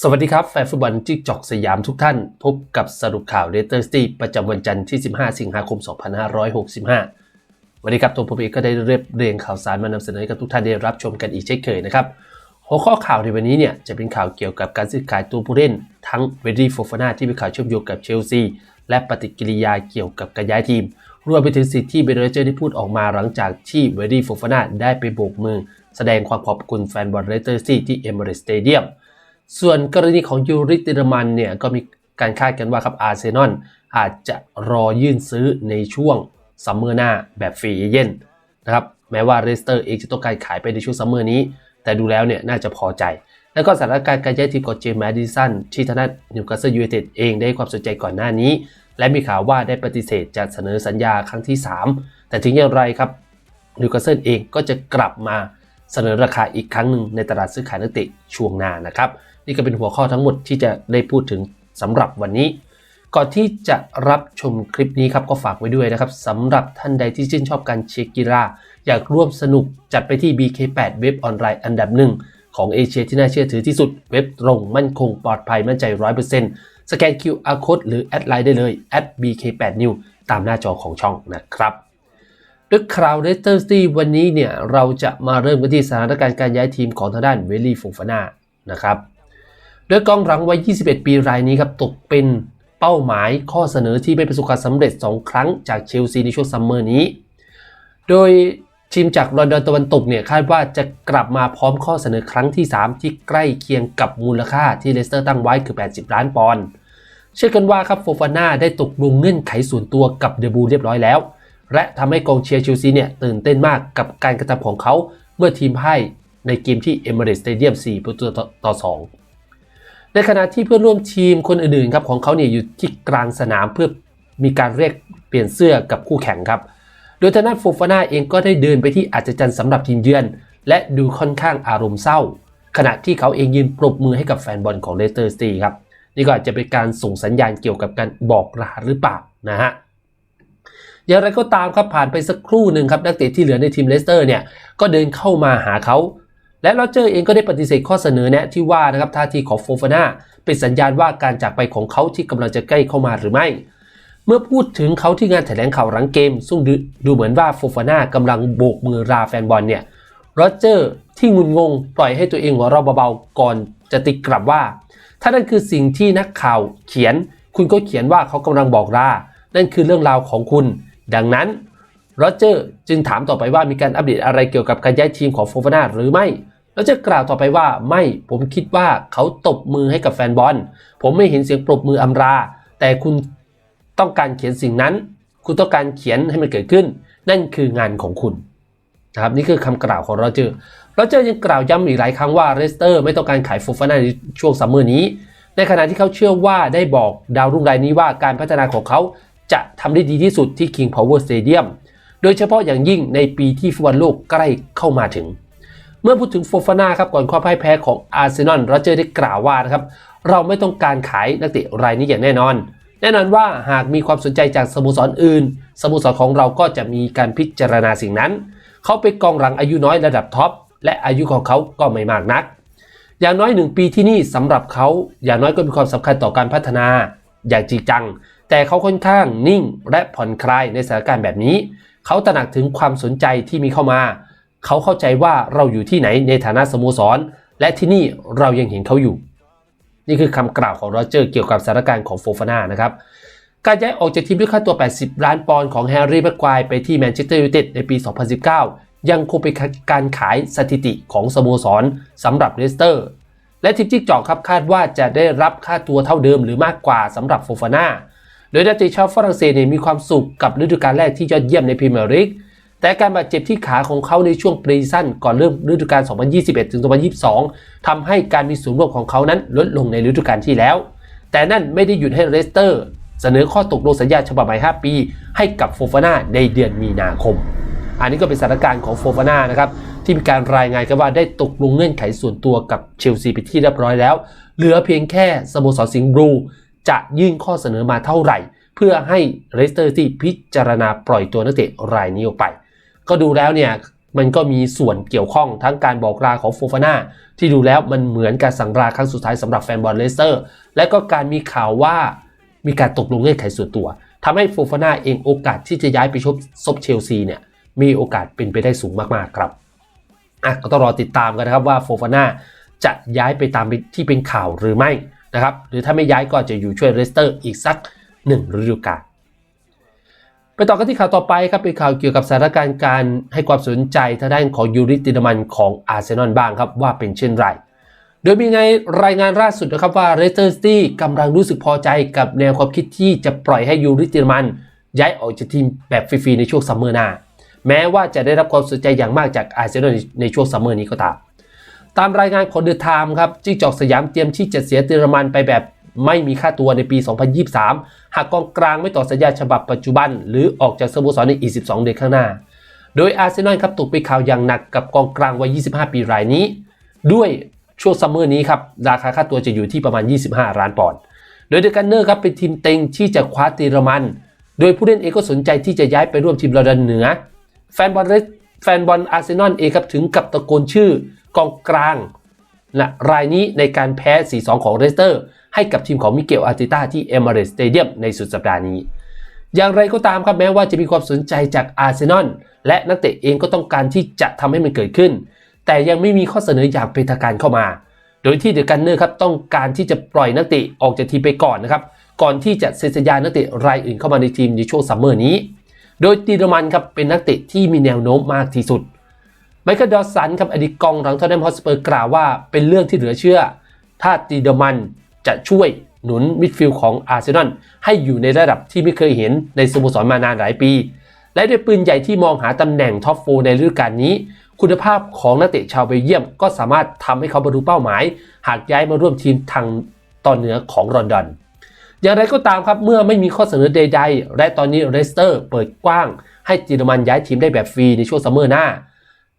สวัสดีครับ แฟนฟุตบอลจิ๊กจอกสยามทุกท่าน พบกับสรุปข่าวเดเตอร์สตีประจำวันจันทร์ที่ 15 สิงหาคม 2565 วันนี้ครับตัวผมเองก็ได้เรียบเรียงข่าวสารมานำเสนอให้กับทุกท่านได้รับชมกันอีกเช่นเคยนะครับ หัวข้อข่าวในวันนี้เนี่ยจะเป็นข่าวเกี่ยวกับการซื้อขายตัวผู้เล่น ทั้งเวดี้โฟฟาน่าที่เป็นข่าวเชื่อมโยงกับเชลซีและปฏิกิริยาเกี่ยวกับการย้ายทีม รวมไปถึงสิทธิที่เบเรเจอร์ได้พูดออกมาหลังจากที่เวดี้โฟฟาน่าได้ไปโบกมือ แสดงความขอบคุณแฟนบอลเรเตอร์ซีที่เอเมเรสสเตเดียม ส่วนกรณีของยูริติรมันเนี่ยก็มีการคาดกันว่าครับอาร์เซนอลอาจจะรอยื่นซื้อในช่วงซัมเมอร์หน้าแบบฟรีเย่นนะครับแม้ว่าเรสเตอร์เองจะต้องการขายไปในช่วงซัมเมอร์นี้ แต่ดูแล้วเนี่ยน่าจะพอใจ แล้วก็สถานการณ์การย้ายทีมของเจมส์แมดิสันที่ทางด้านนิวคาสเซิลยูไนเต็ดเองได้ความสนใจก่อนหน้านี้ และมีข่าวว่าได้ปฏิเสธจะเสนอสัญญาครั้งที่ 3 แต่ถึงอย่างไรครับนิวคาสเซิลเองก็จะกลับมาเสนอราคาอีกครั้งหนึ่งในตลาดซื้อขายนักเตะช่วงหน้านะครับ นี่ก็เป็นหัวข้อทั้งหมดที่จะได้พูดถึงสำหรับวันนี้ ก่อนที่จะรับชมคลิปนี้ครับก็ฝากไว้ด้วยนะครับสำหรับท่านใดที่ชื่นชอบการเชียร์กีฬาอยากร่วมสนุกจัดไปที่ BK8 เว็บออนไลน์อันดับหนึ่งของเอเชียที่น่าเชื่อถือที่สุดเว็บตรงมั่นคงปลอดภัยมั่นใจ 100%สแกน QR code หรือแอดไลน์ได้เลย @bk8new ตามหน้าจอของช่องนะครับด้วยคราวเลสเตอร์ซีวันนี้เนี่ยเราจะมาเริ่มกันที่สถานการณ์การย้ายทีมของทางด้านเวลลี่ฟูฟาน่านะครับ โดยกองหลังวัย 21 ปีรายนี้ครับตกเป็นเป้าหมายข้อเสนอที่ไม่ประสบความสำเร็จ 2 ครั้งจากเชลซีในช่วงซัมเมอร์นี้ โดยทีมจากลอนดอนตะวันตกเนี่ยคาดว่าจะกลับมาพร้อมข้อเสนอครั้งที่ 3 ที่ใกล้เคียงกับมูลค่าที่เลสเตอร์ตั้งไว้คือ 80 ล้านปอนด์เชื่อกันว่าครับโฟฟาน่าได้ตกลงเงื่อนไขส่วนตัวกับเดบูเรียบร้อยแล้ว และทำให้กองเชียร์เชลซีเนี่ยตื่นเต้นมากกับการกระทำของเขาเมื่อทีมพ่ายในเกมที่เอเมเรสสเตเดียม4ประตูต่อ 2 ในขณะที่เพื่อนร่วมทีมคนอื่นๆครับของเขาเนี่ยอยู่ที่กลางสนามเพื่อมีการเรียกเปลี่ยนเสื้อกับคู่แข่งครับ โดยทางด้านโฟฟาน่าเองก็ได้เดินไปที่อัศจรรย์สำหรับทีมเยือน และดูค่อนข้างอารมณ์เศร้า ขณะที่เขาเองยืนปรบมือให้กับแฟนบอลของเลสเตอร์สตีครับนี่ก็อาจจะเป็นการส่งสัญญาณเกี่ยวกับการบอกลาหรือเปล่านะฮะอย่างไรก็ตามครับผ่านไปสักครู่หนึ่งครับนักเตะที่เหลือในทีมเลสเตอร์เนี่ยก็เดินเข้ามาหาเขา และโรเจอร์เองก็ได้ปฏิเสธข้อเสนอแนะที่ว่านะครับท่าทีของโฟฟาน่าเป็นสัญญาณว่าการจากไปของเขาที่กำลังจะใกล้เข้ามาหรือไม่ เมื่อพูดถึงเขาที่งานแถลงข่าวหลังเกม ซึ่งดูดูเหมือนว่าโฟฟาน่ากำลังโบกมือราแฟนบอลเนี่ยโรเจอร์ที่งุนงง ปล่อยให้ตัวเองหัวเราะเบาๆก่อนจะติดกลับว่า ถ้านั่นคือสิ่งที่นักข่าวเขียน คุณก็เขียนว่าเขากำลังบอกลานั่นคือเรื่องราวของคุณ ดังนั้นโรเจอร์จึงถามต่อไปว่ามีการอัปเดตอะไรเกี่ยวกับการย้ายทีมของโฟฟาน่าหรือไม่ โรเจอร์กล่าวต่อไปว่าไม่ผมคิดว่าเขาตบมือให้กับแฟนบอล ผมไม่เห็นเสียงปรบมืออำรา แต่คุณต้องการเขียนสิ่งนั้น คุณต้องการเขียนให้มันเกิดขึ้น นั่นคืองานของคุณนะครับนี่คือคำกล่าวของโรเจอร์โรเจอร์ยังกล่าวย้ำอีกหลายครั้งว่าเรสเตอร์ไม่ต้องการขายโฟฟาน่าในช่วงซัมเมอร์นี้ ในขณะที่เขาเชื่อว่าได้บอกดาวรุ่งรายนี้ว่าการพัฒนาของเขาจะทำได้ดีที่สุดที่ King Power Stadium โดยเฉพาะอย่างยิ่งในปีที่ฟุตบอลโลกใกล้เข้ามาถึง เมื่อพูดถึงโฟฟาน่าครับก่อนความพ่ายแพ้ของอาร์เซนอลโรเจอร์ได้กล่าวว่านะครับเราไม่ต้องการขายนักเตะรายนี้อย่างแน่นอน แน่นอนว่าหากมีความสนใจจากสโมสรออื่นสโมสรของเราก็จะมีการพิจารณาสิ่งนั้น เขาเป็นกองหลังอายุน้อยระดับท็อปและอายุของเขาก็ไม่มากนัก อย่างน้อยหนึ่งปีที่นี่สำหรับเขาอย่างน้อยก็มีความสำคัญต่อการพัฒนาอย่างจริงจัง แต่เขาค่อนข้างนิ่งและผ่อนคลายในสถานการณ์แบบนี้ เขาตระหนักถึงความสนใจที่มีเข้ามา เขาเข้าใจว่าเราอยู่ที่ไหนในฐานะสโมสร และที่นี่เรายังเห็นเขาอยู่ นี่คือคำกล่าวของโรเจอร์เกี่ยวกับสถานการณ์ของโฟฟาน่านะครับการย้ายออกจากทีมด้วยค่าตัว 80 ล้านปอนด์ของแฮร์รี่แม็กควายไปที่แมนเชสเตอร์ยูไนเต็ดในปี 2019 ยังคงเป็นการขายสถิติของสโมสรสำหรับเลสเตอร์ และทีมจิ๊กจอกครับคาดว่าจะได้รับค่าตัวเท่าเดิมหรือมากกว่าสำหรับโฟฟาน่า โดยนักเตะชาวฝรั่งเศสมีความสุขกับฤดูกาลแรกที่ยอดเยี่ยมในพรีเมียร์ลีก แต่การบาดเจ็บที่ขาของเขาในช่วงปรีซั่นก่อนเริ่มฤดูกาล 2021 ถึง 2022ทำให้การมีส่วนร่วมของเขานั้นลดลงในฤดูกาลที่แล้ว แต่นั่นไม่ได้หยุดให้เลสเตอร์ เสนอข้อตกลงสัญญาฉบับใหม่ 5 ปี ให้กับโฟฟาน่าในเดือนมีนาคม อันนี้ก็เป็นสถานการณ์ของโฟฟาน่านะครับที่มีการรายงานกันว่าได้ตกลงเงื่อนไขส่วนตัวกับเชลซีไปที่เรียบร้อยแล้ว เหลือเพียงแค่สโมสรสิงห์บลูจะยื่นข้อเสนอมาเท่าไหร่ เพื่อให้เลสเตอร์ที่พิจารณาปล่อยตัวนักเตะรายนี้ออกไป ก็ดูแล้วเนี่ยมันก็มีส่วนเกี่ยวข้องทั้งการบอกลาของโฟฟาน่าที่ดูแล้วมันเหมือนการสั่งลาครั้งสุดท้ายสำหรับแฟนบอลเลสเตอร์ และก็การมีข่าวว่ามีการตกลงเงื่อนไขส่วนตัวทำให้โฟฟาน่าเองโอกาสที่จะย้ายไปชกซบเชลซีเนี่ยมีโอกาสเป็นไปได้สูงมากๆครับอะก็ต้องรอติดตามกันนะครับว่าโฟฟาน่าจะย้ายไปตามที่เป็นข่าวหรือไม่นะครับหรือถ้าไม่ย้ายก็จะอยู่ช่วยเลสเตอร์อีกสักหนึ่งฤดูกาล ไปต่อกันที่ข่าวต่อไปครับเป็นข่าวเกี่ยวกับสถานการณ์การให้ความสนใจทางด้านของยูริติดมันของอาร์เซนอลบ้างครับว่าเป็นเช่นไร โดยมีไงรายงานล่าสุดนะครับว่าเรเตอร์สตี้กำลังรู้สึกพอใจกับแนวความคิดที่จะปล่อยให้ยูริติดมัน ย้ายออกจากทีมแบบฟรีๆในช่วงซัมเมอร์หน้า แม้ว่าจะได้รับความสนใจอย่างมากจากอาร์เซนอลในช่วงซัมเมอร์นี้ก็ตาม ตามรายงานของเดอะไทม์ครับจิ้งจอกสยามเตรียมที่จะเสียติรมันไปแบบ ไม่มีค่าตัวในปี 2023 หากกองกลางไม่ต่อสัญญาฉบับปัจจุบัน หรือออกจากสโมสรในอีก 12 เดือนข้างหน้า โดยอาร์เซนอลครับตกไปนข่าวอย่างหนักกับกองกลางวัย 25 ปีรายนี้ ด้วยช่วงซัมเมอร์นี้ครับราคาค่าตัวจะอยู่ที่ประมาณ 25 ล้านปอนด์ โดยเดอกันเนอร์ครับเป็นทีมเต็งที่จะคว้าตีรมัน โดยผู้เล่นเองก็สนใจที่จะย้ายไปร่วมทีมระดับเหนือ แฟนบอลเแฟนบอลอาร์เซนอลเองครับถึงกับตะโกนชื่อกองกลางนะรายนี้ในการแพ้ 4-2 ของเรสเตอร์ ให้กับทีมของมิเกลอาร์เตต้าที่เอเมิเรตสเตเดียมในสุดสัปดาห์นี้ อย่างไรก็ตามครับแม้ว่าจะมีความสนใจจากอาร์เซนอลและนักเตะเองก็ต้องการที่จะทำให้มันเกิดขึ้น แต่ยังไม่มีข้อเสนออย่างเป็นทางการเข้ามา โดยที่เดอะกันเนอร์ครับต้องการที่จะปล่อยนักเตะออกจากทีมไปก่อนนะครับก่อนที่จะเซ็นสัญญานักเตะรายอื่นเข้ามาในทีมในช่วงซัมเมอร์นี้ โดยตีรมันครับเป็นนักเตะที่มีแนวโน้มมากที่สุด ไมเคิลดอสันครับอดีตกองหลังทอตแนมฮอสเปอร์กล่าวว่าเป็นเรื่องที่เหลือเชื่อ ถ้าตีเดอร์มัน จะช่วยหนุนมิดฟิลด์ของอาร์เซนอลให้อยู่ในระดับที่ไม่เคยเห็นในสโมสรมานานหลายปี และด้วยปืนใหญ่ที่มองหาตำแหน่งท็อปโฟในฤดูกาลนี้ คุณภาพของนักเตะชาวเบลเยียม ก็สามารถทำให้เขาบรรลุเป้าหมาย หากย้ายมาร่วมทีมทางตอนเหนือของลอนดอน อย่างไรก็ตามครับเมื่อไม่มีข้อเสนอใด ๆ และตอนนี้เรสเตอร์เปิดกว้าง ให้เยอรมันย้ายทีมได้แบบฟรีในช่วงซัมเมอร์หน้า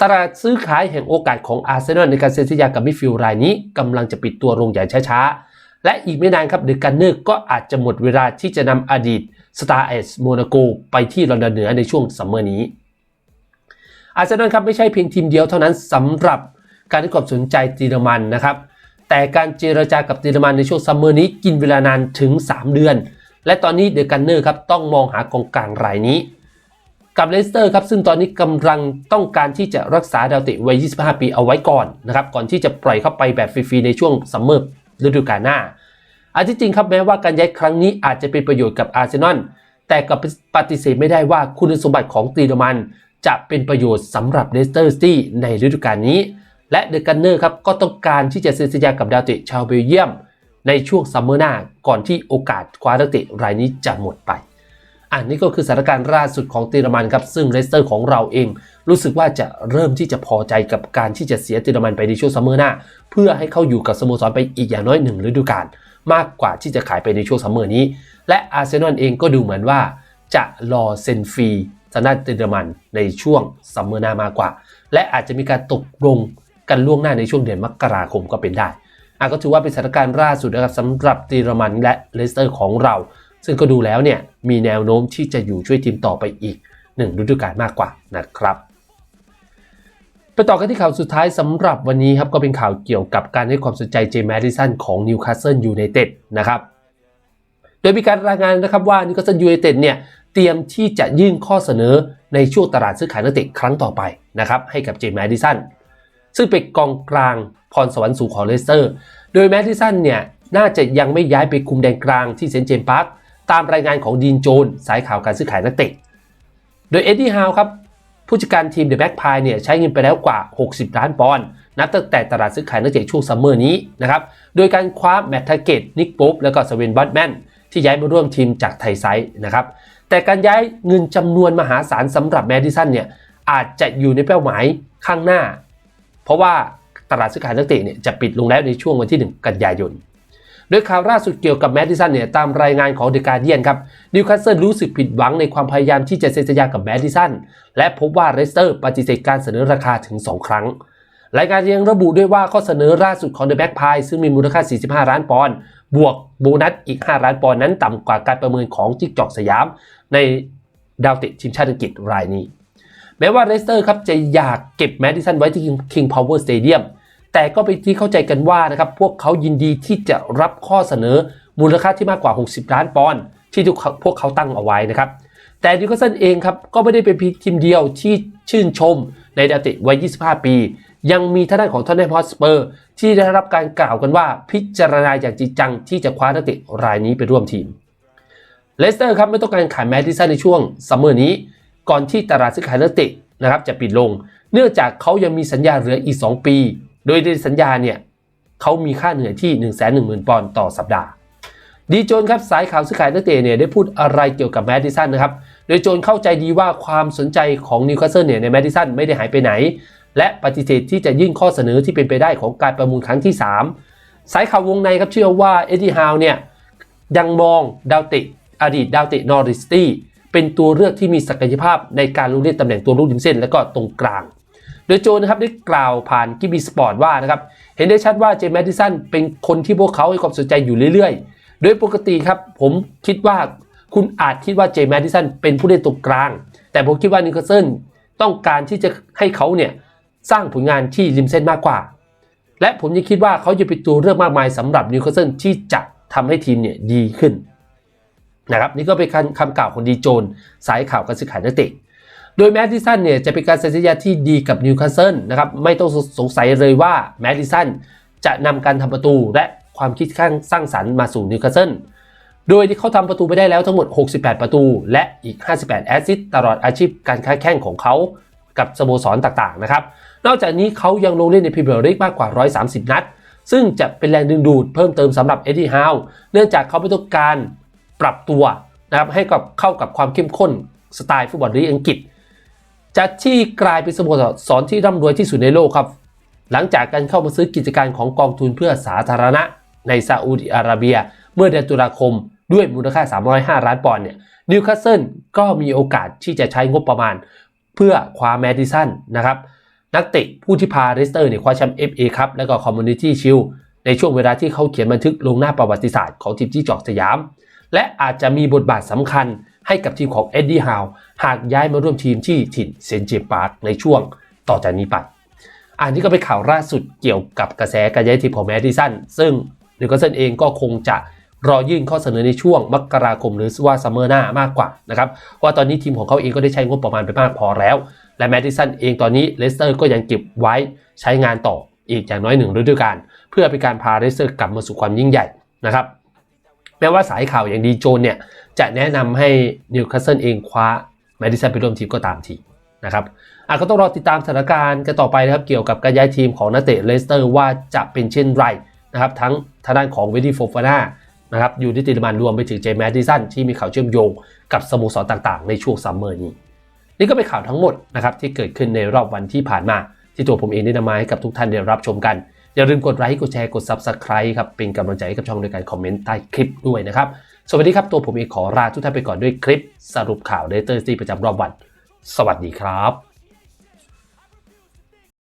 ตลาดซื้อขายแห่งโอกาสของอาร์เซนอลในการเซ็นสัญญากับมิดฟิลด์รายนี้กำลังจะปิดตัวลงอย่างช้าๆ และอีกไม่นานครับเดอะกันเนอร์ก็อาจจะหมดเวลาที่จะนำอดีตสตาร์เอสโมนาโกไปที่ลอนดอนเหนือในช่วงซัมเมอร์นี้ อาร์เซนอลครับไม่ใช่เพียงทีมเดียวเท่านั้นสำหรับการให้ความสนใจตีรมันนะครับ แต่การเจรจากับตีรมันในช่วงซัมเมอร์นี้กินเวลานานถึง 3 เดือน และตอนนี้เดอะกันเนอร์ครับต้องมองหากองกลางรายนี้ กับเลสเตอร์ครับซึ่งตอนนี้กำลังต้องการที่จะรักษาดาวเตะวัย 25 ปีเอาไว้ก่อนนะครับก่อนที่จะปล่อยเข้าไปแบบฟรีๆในช่วงซัมเมอร์ ฤดูกาลหน้าอันที่จริงครับแม้ว่าการย้ายครั้งนี้อาจจะเป็นประโยชน์กับอาร์เซนอลแต่กับปฏิเสธไม่ได้ว่าคุณสมบัติของตีโรมัน จะเป็นประโยชน์สำหรับเลสเตอร์ซิตี้ในฤดูกาลนี้ และเดอะกันเนอร์ครับก็ต้องการที่จะเซ็นสัญญากับดาวเตะชาวเบลเยียม ในช่วงซัมเมอร์หน้าก่อนที่โอกาสคว้าดาวเตะรายนี้จะหมดไป อันนี้ก็คือสถานการณ์ล่าสุดของตีรมันครับซึ่งเลสเตอร์ของเราเอง รู้สึกว่าจะเริ่มที่จะพอใจกับการที่จะเสียตีรมันไปในช่วงซัมเมอร์หน้า เพื่อให้เข้าอยู่กับสโมสรไปอีกอย่างน้อยหนึ่งฤดูกาลมากกว่าที่จะขายไปในช่วงซัมเมอร์นี้ และอาร์เซนอลเองก็ดูเหมือนว่า จะรอเซ็นฟรีทางด้านตีรมันในช่วงซัมเมอร์หน้ามากกว่า และอาจจะมีการตกลงกันล่วงหน้าในช่วงเดือนมกราคมก็เป็นได้อะก็ถือว่าเป็นสถานการณ์ล่าสุดนะครับสำหรับตีรมันและเลสเตอร์ของเรา ซึ่งก็ดูแล้วเนี่ยมีแนวโน้มที่จะอยู่ช่วยทีมต่อไปอีกหนึ่งฤดูกาลมากกว่านะครับ ไปต่อกันที่ข่าวสุดท้ายสำหรับวันนี้ครับก็เป็นข่าวเกี่ยวกับการให้ความสนใจเจมส์แมดิสันของนิวคาสเซิลยูไนเต็ดนะครับโดยมีการรายงานนะครับว่านิวคาสเซิลยูไนเต็ดเนี่ยเตรียมที่จะยื่นข้อเสนอในช่วงตลาดซื้อขายนักเตะครั้งต่อไปนะครับให้กับเจมส์แมดิสันซึ่งเป็นกองกลางพรสวรรค์สูงของเลสเตอร์ โดยแมดิสันเนี่ยน่าจะยังไม่ย้ายไปคุมแดนกลางที่เซนต์เจมส์พาร์คตามรายงานของดีนโจนสายข่าวการซื้อขายนักเตะ โดยเอ็ดดี้ฮาวครับ ผู้จัดการทีมเดอะแบ็กพายเนี่ยใช้เงินไปแล้วกว่า 60 ล้านปอนด์นับตั้งแต่ตลาดซื้อขายนักเตะช่วงซัมเมอร์นี้นะครับ โดยการคว้าแมตต์ทาเกตนิกปุ๊บแล้วก็สเวนบัตแมนที่ย้ายมาร่วมทีมจากไทยไซด์นะครับ แต่การย้ายเงินจำนวนมหาศาลสำหรับแมดิสันเนี่ยอาจจะอยู่ในเป้าหมายข้างหน้า เพราะว่าตลาดซื้อขายนักเตะเนี่ยจะปิดลงแล้วในช่วงวันที่ 1 กันยายน โดยข่าวล่าสุดเกี่ยวกับแมดดิสันเนี่ยตามรายงานของเดอะการเดียนครับนิวคาสเซิลรู้สึกผิดหวังในความพยายามที่จะเซ็นสัญญากับแมดดิสันและพบว่าเรสเตอร์ปฏิเสธการเสนอราคาถึง 2 ครั้ง รายการยังระบุด้วยว่าข้อเสนอล่าสุดของเดอะแบ็กพายซึ่งมีมูลค่า 45 ล้านปอนด์บวกโบนัสอีก 5 ล้านปอนด์นั้นต่ำกว่าการประเมินของจิกจอกสยาม ในดาวเตะทีมชาติอังกฤษรายนี้แม้ว่าเลสเตอร์ครับจะอยากเก็บแมดดิสันไว้ที่ King Power Stadium แต่ก็เป็นที่เข้าใจกันว่านะครับพวกเขายินดีที่จะรับข้อเสนอมูลค่าที่มากกว่า 60 ล้านปอนด์ที่ทุกพวกเขาตั้งเอาไว้นะครับ แต่นิวคาสเซิลเองครับก็ไม่ได้เป็นพีทีมเดียวที่ชื่นชมในดาเตะวัย 25 ปี ยังมีท่างด้านของทอนเนมฮอสเปอร์ที่ได้รับการกล่าวกันว่าพิจารณาอย่างจริงจังที่จะคว้านักเตะรายนี้ไปร่วมทีมเลสเตอร์ครับไม่ต้องการขายแมดดิสันในช่วงซัมเมอร์นี้ ก่อนที่ตลาดซื้อขายนักเตะนะครับจะปิดลง เนื่องจากเขายังมีสัญญาเหลืออีก 2 ปี โดยในสัญญาเนี่ยเขามีค่าเหนื่อยที่ 1 1 0 0 0 0 ปอนด์ต่อสัปดาห์ ดีโจนครับสายข่าวซื้อขายนักเตะเนี่ยได้พูดอะไรเกี่ยวกับแมดดิสันนะครับ โดยโจนเข้าใจดีว่าความสนใจของนิวคาสเซิลเนี่ยในแมดดิสันไม่ได้หายไปไหน และปฏิเสธที่จะยื่นข้อเสนอที่เป็นไปได้ของการประมูลครั้งที่ 3 สายข่าววงในครับเชื่อว่าเอ็ดดี้ฮาวเนี่ยยังมองดาวเตะอดีตดาวเตะนอริสตี้เป็นตัวเลือกที่มีศักยภาพในการลงเล่นตำแหน่งตัวลูกริมเส้น และก็ตรงกลาง โดยโจนะครับได้กล่าวผ่านกิบีสปอร์ตว่านะครับเห็นได้ชัดว่าเจมส์แมดิสันเป็นคนที่พวกเขาให้ความสนใจอยู่เรื่อยๆ โดยปกติครับผมคิดว่าคุณอาจคิดว่าเจมส์แมดิสันเป็นผู้เล่นตรงกลาง แต่ผมคิดว่านิวคาสเซิลต้องการที่จะให้เขาเนี่ยสร้างผลงานที่ริมเส้นมากกว่า และผมยังคิดว่าเขาจะเป็นตัวเลือกมากมายสำหรับนิวคาสเซิลที่จะทำให้ทีมเนี่ยดีขึ้นนะครับนี่ก็เป็นคำกล่าวของดีโจน สายข่าวการซื้อขายนักเตะ โดยแมดดิสันเนี่ยจะเป็นการเซ็นสัญญาที่ดีกับนิวคาสเซิลนะครับไม่ต้องสงสัยเลยว่าแมดดิสันจะนำการทำประตูและความคิดข้างสร้างสรรค์มาสู่นิวคาสเซิลโดยที่เขาทำประตูไปได้แล้วทั้งหมด 68 ประตู และอีก 58 แอสซิสต์ตลอดอาชีพการค้าแข่งของเขากับสโมสรต่างๆนะครับ นอกจากนี้เขายังลงเล่นในพรีเมียร์ลีกมากกว่า 130 นัด ซึ่งจะเป็นแรงดึงดูดเพิ่มเติมสำหรับเอ็ดดี้ฮาวเนื่องจากเขาไม่ต้องการปรับตัวนะครับให้กับเข้ากับความเข้มข้นสไตล์ฟุตบอลลีกอังกฤษ จะที่กลายเป็นสโมสรที่ร่ำรวยที่สุดในโลกครับ หลังจากการเข้ามาซื้อกิจการของกองทุนเพื่อสาธารณะ ในซาอุดิอาระเบีย เมื่อเดือนตุลาคมด้วยมูลค่า 305 ล้านปอนด์เนี่ยนิวคาสเซิลก็มีโอกาสที่จะใช้งบประมาณ เพื่อคว้าแมดิสันนะครับ นักเตะผู้ที่พาเรสเตอร์เนี่ยคว้าแชมป์ FA ครับและก็คอมมูนิตี้ชิลในช่วงเวลาที่เขาเขียนบันทึกลงหน้าประวัติศาสตร์ของทีมที่จอกสยาม และอาจจะมีบทบาทสำคัญ ให้กับทีมของเอ็ดดี้ฮาวหากย้ายมาร่วมทีมที่ถิ่นเซนเจมส์ปาร์คในช่วงต่อจากนี้ไปอันนี้ก็เป็นข่าวล่าสุดเกี่ยวกับกระแสการย้ายทีมของแมดดิสันซึ่งนิวคาสเซิลเองก็คงจะรอยื่นข้อเสนอในช่วงมกราคมหรือว่าซัมเมอร์หน้ามากกว่านะครับว่าตอนนี้ทีมของเขาเองก็ได้ใช้งบประมาณไปมากพอแล้ว และแมดดิสันเองตอนนี้เลสเตอร์ก็ยังเก็บไว้ใช้งานต่ออีกอย่างน้อยหนึ่งฤดูกาลเพื่อเป็นการพาเลสเตอร์กลับมาสู่ความยิ่งใหญ่นะครับแม้ว่าสายข่าวอย่างดีโจนเนี่ย จะแนะนำให้นิวคาสเซิลเองคว้าแมดิสันไปร่วมทีมก็ตามทีนะครับอะก็ต้องรอติดตามสถานการณ์กันต่อไปนะครับ เกี่ยวกับการย้ายทีมของนักเตะเลสเตอร์ว่าจะเป็นเช่นไรนะครับ ทั้งทางด้านของเวดี้โฟฟาน่านะครับอยู่ที่ติลมันรวมไปถึงเจมส์แมดิสันที่มีข่าวเชื่อมโยงกับสโมสรต่างๆ ในช่วงซัมเมอร์นี้ นี่ก็เป็นข่าวทั้งหมดนะครับที่เกิดขึ้นในรอบวันที่ผ่านมา ที่ตัวผมเองได้นำมาให้กับทุกท่านได้รับชมกันอย่าลืมกดไลค์กดแชร์กด Subscribe ครับเป็นกำลังใจให้กับช่องโดยการคอมเมนต์ใต้คลิปด้วยนะครับ สวัสดีครับ ตัวผมเองขอลาทุกท่านไปก่อนด้วยคลิปสรุปข่าวเดเตอร์ซีประจำรอบวัน สวัสดีครับ